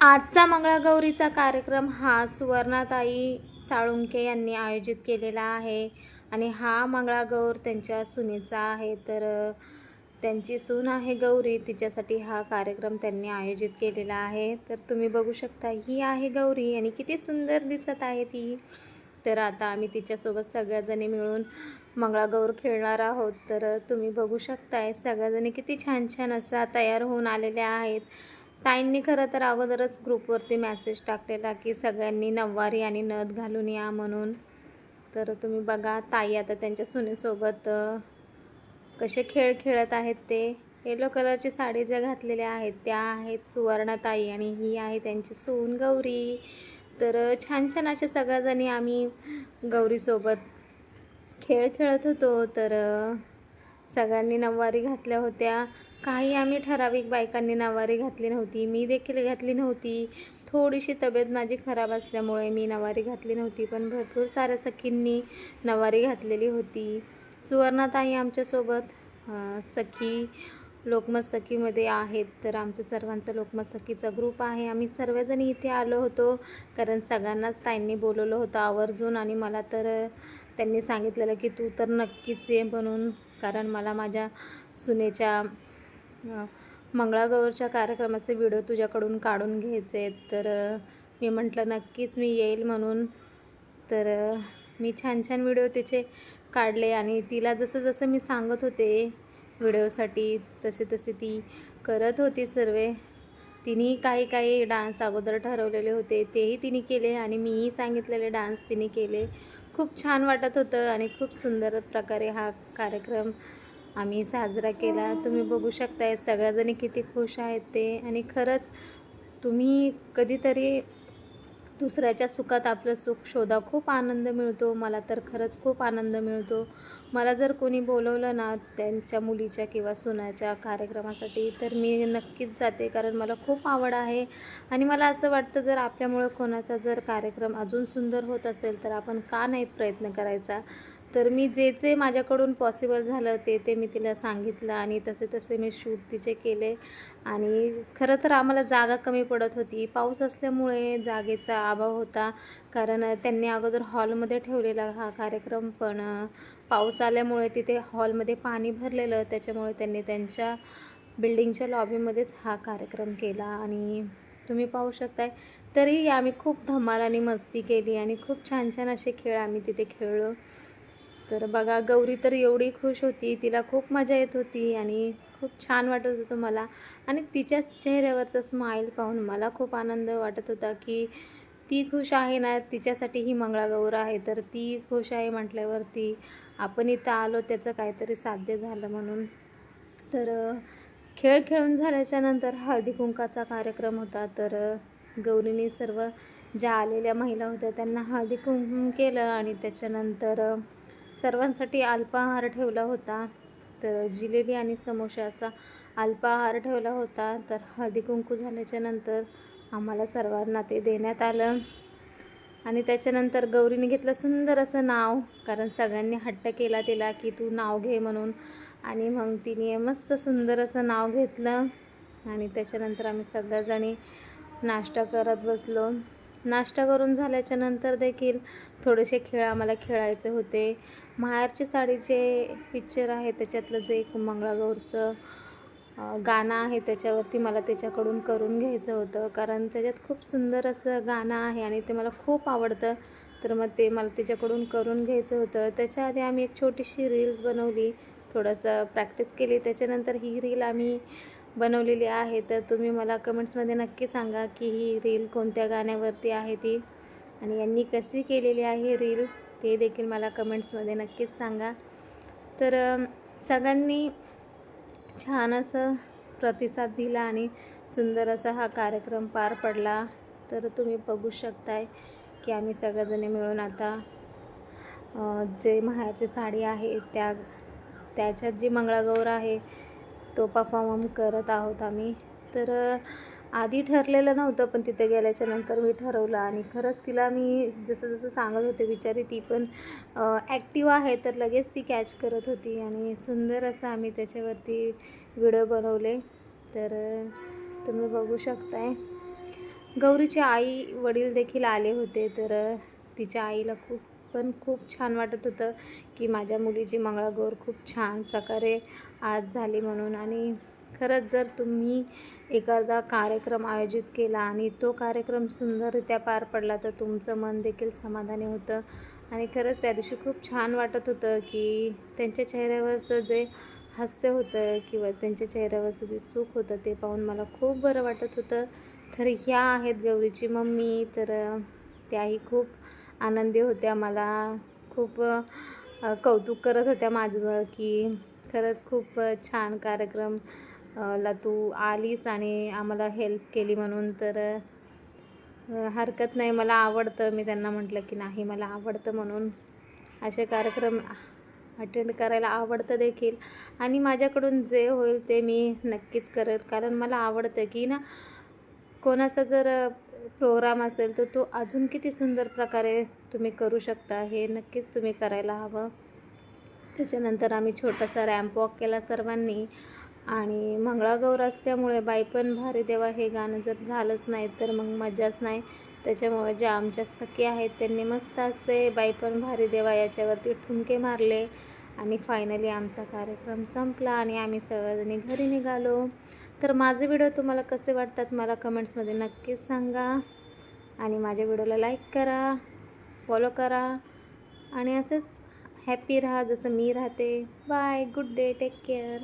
आजचा मंगळागौरीचा कार्यक्रम हा सुवर्णाताई साळुंके यांनी आयोजित केलेला आहे. आणि हा मंगळागौर त्यांच्या सुनेचा आहे. तर त्यांची सून आहे गौरी. तिच्यासाठी हा कार्यक्रम त्यांनी आयोजित केलेला आहे. तर तुम्ही बघू शकता ही आहे गौरी. आणि किती सुंदर दिसत आहे ती तर आता आम्ही तिच्यासोबत सगळ्याजणी मिळून मंगळागौर खेळणार आहोत. तर तुम्ही बघू शकताय सगळ्याजणी किती छान छान असा तयार होऊन आलेल्या आहेत. ताईंनी खरं तर अगोदरच ग्रुपवरती मॅसेज टाकलेला की सगळ्यांनी नऊवारी आणि नथ घालून या म्हणून. तर तुम्ही बघा ताई आता त्यांच्या सुनेसोबत कसे खेळ खेळत आहेत ते. येलो कलरची साडी ज्या घातलेल्या आहेत त्या आहेत सुवर्णाताई आणि ही आहे त्यांची सून गौरी. तर छान छान असे सगळ्याजणी आम्ही गौरीसोबत खेळ खेळत होतो. तर सगळ्यांनी नऊवारी घातल्या होत्या. काही आम्ही ठराविक बायकांनी नवारी घातली नव्हती. मी देखील घातली नव्हती. थोडीशी तब्येत माझी खराब असल्यामुळे मी नवारी घातली नव्हती पण भरपूर साऱ्या सखींनी नवारी घातलेली होती. सुवर्णाताई आमच्यासोबत सखी लोकमत सखीमध्ये आहेत तर आमचं सर्वांचा लोकमत सखीचा ग्रुप आहे. आम्ही सर्वजण इथे आलो होतो कारण सगळ्यांनाच ताईंनी बोलवलं होतं आवर्जून आणि मला तर त्यांनी सांगितलेलं की तू तर नक्कीच ये म्हणून कारण मला माझ्या सुनेच्या मंगळागौरच्या कार्यक्रमाचे व्हिडिओ तुझ्याकडून काढून घ्यायचे आहेत. तर मी म्हटलं नक्कीच मी येईल म्हणून. तर मी छान छान व्हिडिओ तिचे काढले आणि तिला जसं जसं मी सांगत होते व्हिडिओसाठी तसे तसे ती करत होती सर्व. तिनेही काही काही डान्स अगोदर ठरवलेले होते तेही तिने केले आणि मीही सांगितलेले डान्स तिने केले. खूप छान वाटत होतं आणि खूप सुंदर प्रकारे हा कार्यक्रम आम्ही साजरा केला. तुम्ही बघू शकताय सगळ्याजणी किती खुश आहेत ते. आणि खरंच तुम्ही कधीतरी दुसऱ्याच्या सुखात आपलं सुख शोधा. खूप आनंद मिळतो. मला तर खरंच खूप आनंद मिळतो. मला जर कोणी बोलवलं ना त्यांच्या मुलीच्या किंवा सुनाच्या कार्यक्रमासाठी तर मी नक्कीच जाते कारण मला खूप आवड आहे. आणि मला असं वाटतं जर आपल्यामुळं कोणाचा जर कार्यक्रम अजून सुंदर होत असेल तर आपण का नाही प्रयत्न करायचा? तर मी जे जे माझ्याकडून पॉसिबल झालं ते ते मी तिला सांगितलं आणि तसे तसे मी शूट तिचे केले. आणि खरं तर आम्हाला जागा कमी पडत होती. पाऊस असल्यामुळे जागेचा अभाव होता. कारण त्यांनी अगोदर हॉलमध्ये ठेवलेला हा कार्यक्रम पण पाऊस आल्यामुळे तिथे हॉलमध्ये पाणी भरलेलं. त्याच्यामुळे त्यांनी त्यांच्या बिल्डिंगच्या लॉबीमध्येच हा कार्यक्रम केला. आणि तुम्ही पाहू शकताय तरी आम्ही खूप धमाल आणि मस्ती केली. आणि खूप छान छान असे खेळ आम्ही तिथे खेळलो. तर बघा गौरी तर एवढी खुश होती. तिला खूप मजा येत होती आणि खूप छान वाटत होतं मला. आणि तिच्याच चेहऱ्यावरचं स्माईल पाहून मला खूप आनंद वाटत होता की ती खुश आहे ना तिच्यासाठी ही मंगळागौर आहे. तर ती खुश आहे म्हटल्यावरती आपण इथं आलो त्याचं काहीतरी साध्य झालं म्हणून. तर खेळ खेळून झाल्याच्यानंतर हळदी कुंकाचा कार्यक्रम होता. तर गौरीने सर्व ज्या आलेल्या महिला होत्या त्यांना हळदी कुंकू केलं आणि त्याच्यानंतर सर्वांसाठी अल्पाहार ठेवला होता. तर जिलेबी आणि समोशाचा अल्पाहार ठेवला होता. तर हळदी कुंकू झाल्याच्यानंतर आम्हाला सर्वांना ते देण्यात आलं. आणि त्याच्यानंतर गौरीने घेतलं सुंदर असं नाव कारण सगळ्यांनी हट्ट केला तिला की तू नाव घे म्हणून. आणि मग तिने मस्त सुंदर असं नाव घेतलं. आणि त्याच्यानंतर आम्ही सगळ्याजणी नाश्ता करत बसलो. नाश्ता करून झाल्याच्यानंतर देखील थोडेसे खेळ आम्हाला खेळायचे होते. माहेरची साडीचे पिक्चर आहे त्याच्यातलं जे एक मंगळागौरचं गाणं आहे त्याच्यावरती मला त्याच्याकडून करून घ्यायचं होतं. कारण त्याच्यात खूप सुंदर असं गाणं आहे आणि ते मला खूप आवडतं. तर मग ते मला त्याच्याकडून करून घ्यायचं होतं. त्याच्या आधी आम्ही एक छोटीशी रील बनवली. थोडंसं प्रॅक्टिस केली. त्याच्यानंतर ही रील आम्ही बनवलेली आहे तर तुम्ही मला कमेंट्समध्ये नक्की सांगा की ही रील कोणत्या गाण्यावरती आहे ती. आणि यांनी कशी केलेली आहे रील ते देखील मला कमेंट्समध्ये नक्कीच सांगा. तर सगळ्यांनी छान असं प्रतिसाद दिला आणि सुंदर असा हा कार्यक्रम पार पडला. तर तुम्ही बघू शकताय की आम्ही सगळेजणी मिळून आता जे माहेरची साडी आहे त्या त्याच्यात जी मंगळागौर आहे तो परफॉर्म करत आहोत आम्ही. तर आधी ठरलेलं नव्हतं पण तिथे गेल्याच्यानंतर मी ठरवलं आणि खरंच तिला मी जसं जसं सांगत होते बिचारी ती पण ॲक्टिव आहे तर लगेच ती कॅच करत होती आणि सुंदर असं आम्ही त्याच्यावरती व्हिडिओ बनवले. तर तुम्ही बघू शकताय. गौरीची आई वडील देखील आले होते तर तिच्या आईला खूप पण खूप छान वाटत होतं की माझ्या मुलीची मंगळागौर खूप छान प्रकारे आज झाली म्हणून. आणि खरंच जर तुम्ही एखादा कार्यक्रम आयोजित केला आणि तो कार्यक्रम सुंदररित्या पार पडला तर तुमचं मन देखील समाधानी होतं. आणि खरंच त्या दिवशी खूप छान वाटत होतं की त्यांच्या चेहऱ्यावरचं जे हास्य होतं किंवा त्यांच्या चेहऱ्यावरचं जे सुख होतं ते पाहून मला खूप बरं वाटत होतं. तर ह्या आहेत गौरीची मम्मी तर त्याही खूप आनंदी होत्या. मला खूप कौतुक करत होत्या माझं की खरंच खूप छान कार्यक्रम ला तू आलीस आणि आम्हाला हेल्प केली म्हणून. तर हरकत नाही मला आवडतं. मी त्यांना म्हटलं की नाही मला आवडतं म्हणून. असे कार्यक्रम अटेंड करायला आवडतं देखील. आणि माझ्याकडून जे होईल ते मी नक्कीच करेल. कारण मला आवडतं की ना कोणाचा जर प्रोग्राम असेल तर तो अजून किती सुंदर प्रकारे तुम्ही करू शकता हे नक्कीच तुम्ही करायला हवं. त्याच्यानंतर आम्ही छोटासा रॅम्प वॉक केला सर्वांनी. आणि मंगळागौर असल्यामुळे बाई पण भारी देवा हे गाणं जर झालंच नाही तर मग मजाच नाही. त्याच्यामुळे ज्या आमच्या सखी आहेत त्यांनी मस्त असे बाई पण भारी देवा याच्यावरती ठुमके मारले. आणि फायनली आमचा कार्यक्रम संपला आणि आम्ही सगळ्याजणी घरी निघालो. तर माझे व्हिडिओ तुम्हाला कसे वाटतात मला कमेंट्समध्ये नक्कीच सांगा. आणि माझ्या व्हिडिओला लाईक करा फॉलो करा. आणि असंच हॅपी राहा जसं मी राहते. Bye good day take care.